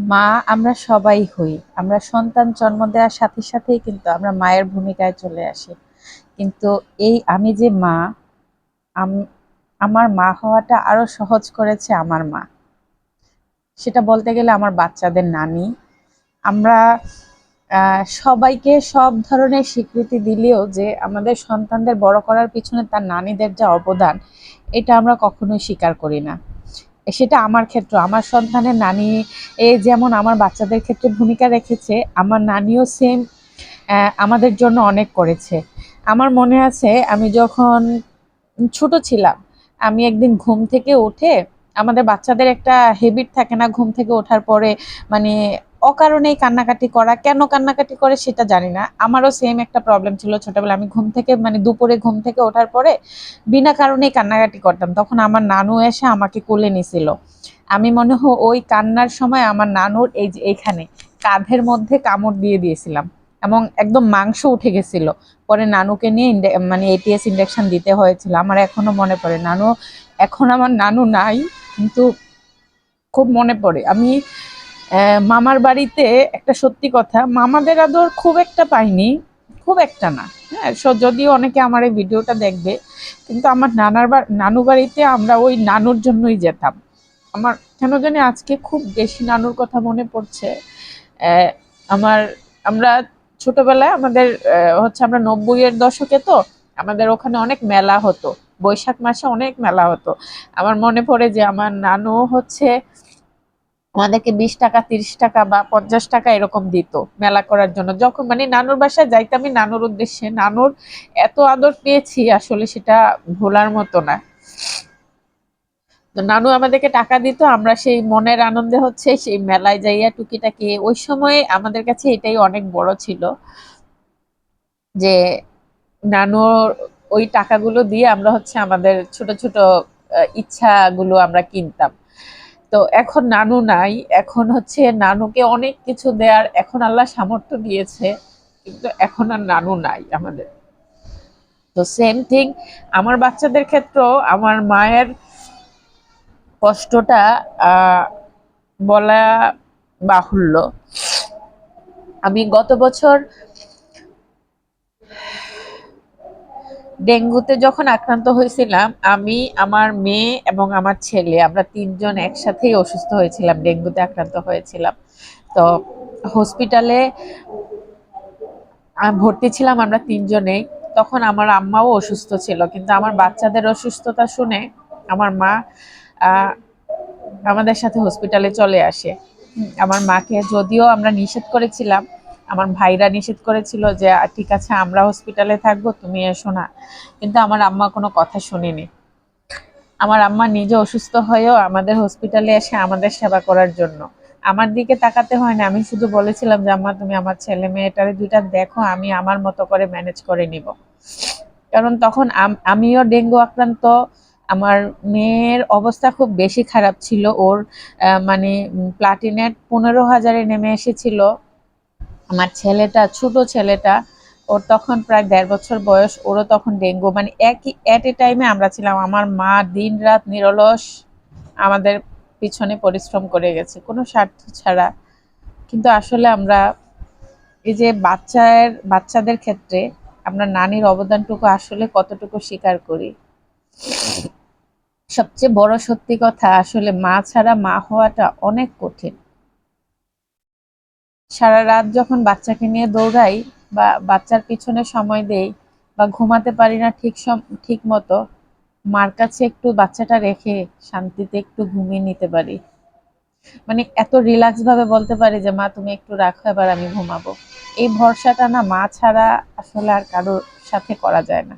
মা আমরা সবাই হই। আমরা সন্তান জন্ম দেওয়ার সাথে সাথেই কিন্তু আমরা মায়ের ভূমিকায় চলে আসি। কিন্তু এই আমি যে মা আমার মা হওয়াটা আরও সহজ করেছে আমার মা। সেটা বলতে গেলে আমার বাচ্চাদের নানি। আমরা সবাইকে সব ধরনের স্বীকৃতি দিলেও যে আমাদের সন্তানদের বড় করার পিছনে তার নানিদের যা অবদান, এটা আমরা কখনোই স্বীকার করি না। সেটা আমার ক্ষেত্র। আমার সন্তানের নানি এ যেমন আমার বাচ্চাদের ক্ষেত্রে ভূমিকা রেখেছে, আমার নানিও সেম আমাদের জন্য অনেক করেছে। আমার মনে আছে আমি যখন ছোট ছিলাম, আমি একদিন ঘুম থেকে উঠে আমাদের বাচ্চাদের একটা হেবিট থাকে না, ঘুম থেকে ওঠার পরে মানে অকারণেই কান্নাকাটি করা, কেন কান্নাকাটি করে সেটা জানি না। আমারও সেম একটা প্রবলেম ছিল ছোটবেলা আমি ঘুম থেকে মানে দুপুরে ঘুম থেকে ওঠার পরে বিনা কারণেই কান্নাকাটি করতাম। তখন আমার নানু এসে আমাকে কোলে নিছিল। আমি মনে হয় ওই কান্নার সময় আমার নানুর এই যে এইখানে কাঁধের মধ্যে কামড় দিয়ে দিয়েছিলাম এবং একদম মাংস উঠে গেছিল। পরে নানুকে নিয়ে মানে এটিএস ইন্ডাকশান দিতে হয়েছিল। আমার এখনও মনে পড়ে। নানু, এখন আমার নানু নাই, কিন্তু খুব মনে পড়ে। আমি মামার বাড়িতে একটা সত্যি কথা, মামাদের আদর খুব একটা পাইনি, খুব একটা না। হ্যাঁ যদিও অনেকে আমার এই ভিডিওটা দেখবে, কিন্তু আমার নানার নানু বাড়িতে আমরা ওই নানুর জন্যই যেতাম। আমার কেন জানি আজকে খুব বেশি নানুর কথা মনে পড়ছে। আমার, আমরা ছোটবেলায় আমাদের হচ্ছে আমরা নব্বইয়ের দশকে তো, আমাদের ওখানে অনেক মেলা হতো, বৈশাখ মাসে অনেক মেলা হতো। আমার মনে পড়ে যে আমার নানু হচ্ছে আমাদেরকে বিশ টাকা, তিরিশ টাকা বা পঞ্চাশ টাকা এরকম দিত মেলা করার জন্য। যখন মানে নানুর বাসায় যাইতামই নানুর উদ্দেশ্যে, নানুর এত আদর পেয়েছি আসলে সেটা ভোলার মতো না। তো নানু আমাদেরকে টাকা দিত, আমরা সেই মনের আনন্দে হচ্ছে সেই মেলায় যাইয়া টুকিটাকি, ওই সময় আমাদের কাছে এটাই অনেক বড় ছিল যে নানুর ওই টাকাগুলো দিয়ে আমরা হচ্ছে আমাদের ছোট ছোট ইচ্ছাগুলো আমরা কিনতাম। তো এখন নানু নাই, এখন হচ্ছে নানুকে অনেক কিছু দেয়ার এখন আল্লাহ সামর্থ্য দিয়েছে, কিন্তু এখন আর নানু নাই আমাদের। তো সেম থিং আমার বাচ্চাদের ক্ষেত্রেও আমার মায়ের কষ্টটা বলা বাহুল্য। আমি গত বছর ডেঙ্গুতে যখন আক্রান্ত হয়েছিলাম, আমি, আমার মেয়ে এবং আমার ছেলে, আমরা তিনজন একসাথেই অসুস্থ হয়েছিলাম, ডেঙ্গুতে আক্রান্ত হয়েছিলাম। তো হসপিটালে ভর্তি ছিলাম আমরা তিনজনেই। তখন আমার আম্মাও অসুস্থ ছিল, কিন্তু আমার বাচ্চাদের অসুস্থতা শুনে আমার মা আমাদের সাথে হসপিটালে চলে আসে। আমার মাকে যদিও আমরা নিষেধ করেছিলাম আমার ভাইরা নিষেধ করেছিল যে ঠিক আছে, আমরা হসপিটালে থাকব, তুমি এসো না। কিন্তু আমার আম্মা কোনো কথা শুনিনি। আমার আম্মা নিজে অসুস্থ হয়েও আমাদের হসপিটালে এসে আমাদের সেবা করার জন্য। আমার দিকে তাকাতে হয় না আমি শুধু বলেছিলাম যে, আম্মা, তুমি আমার ছেলে মেয়েটারে দুইটা দেখো, আমি আমার মতো করে ম্যানেজ করে নিব। কারণ তখন আমিও ডেঙ্গু আক্রান্ত। আমার মেয়ের অবস্থা খুব বেশি খারাপ ছিল। ওর মানে প্লাটিনেট পনেরো হাজারে নেমে এসেছিল। আমার ছেলেটা, ছোট ছেলেটা, ওর তখন প্রায় দেড় বছর বয়স, ওরও তখন ডেঙ্গু। মানে একই অ্যাট এ টাইমে আমরা ছিলাম, আমার মা দিন রাত নিরলস আমাদের পিছনে পরিশ্রম করে গেছে, কোনো স্বার্থ ছাড়া। কিন্তু আসলে আমরা এই যে বাচ্চার বাচ্চাদের ক্ষেত্রে আমরা নানির অবদানটুকু আসলে কতটুকু স্বীকার করি? সবচেয়ে বড় সত্যি কথা, আসলে মা ছাড়া মা হওয়াটা অনেক কঠিন। সারা রাত যখন বাচ্চাকে নিয়ে দৌড়াই বা বাচ্চার পিছনে সময় দেই বা ঘুমাতে পারি না ঠিক ঠিক মতো, মার কাছে একটু বাচ্চাটা রেখে শান্তিতে একটু ঘুমিয়ে নিতে পারি। মানে এত রিল্যাক্স ভাবে বলতে পারি যে, মা, তুমি একটু রাখো, এবার আমি ঘুমাবো। এই ভরসাটা না মা ছাড়া আসলে আর কারোর সাথে করা যায় না।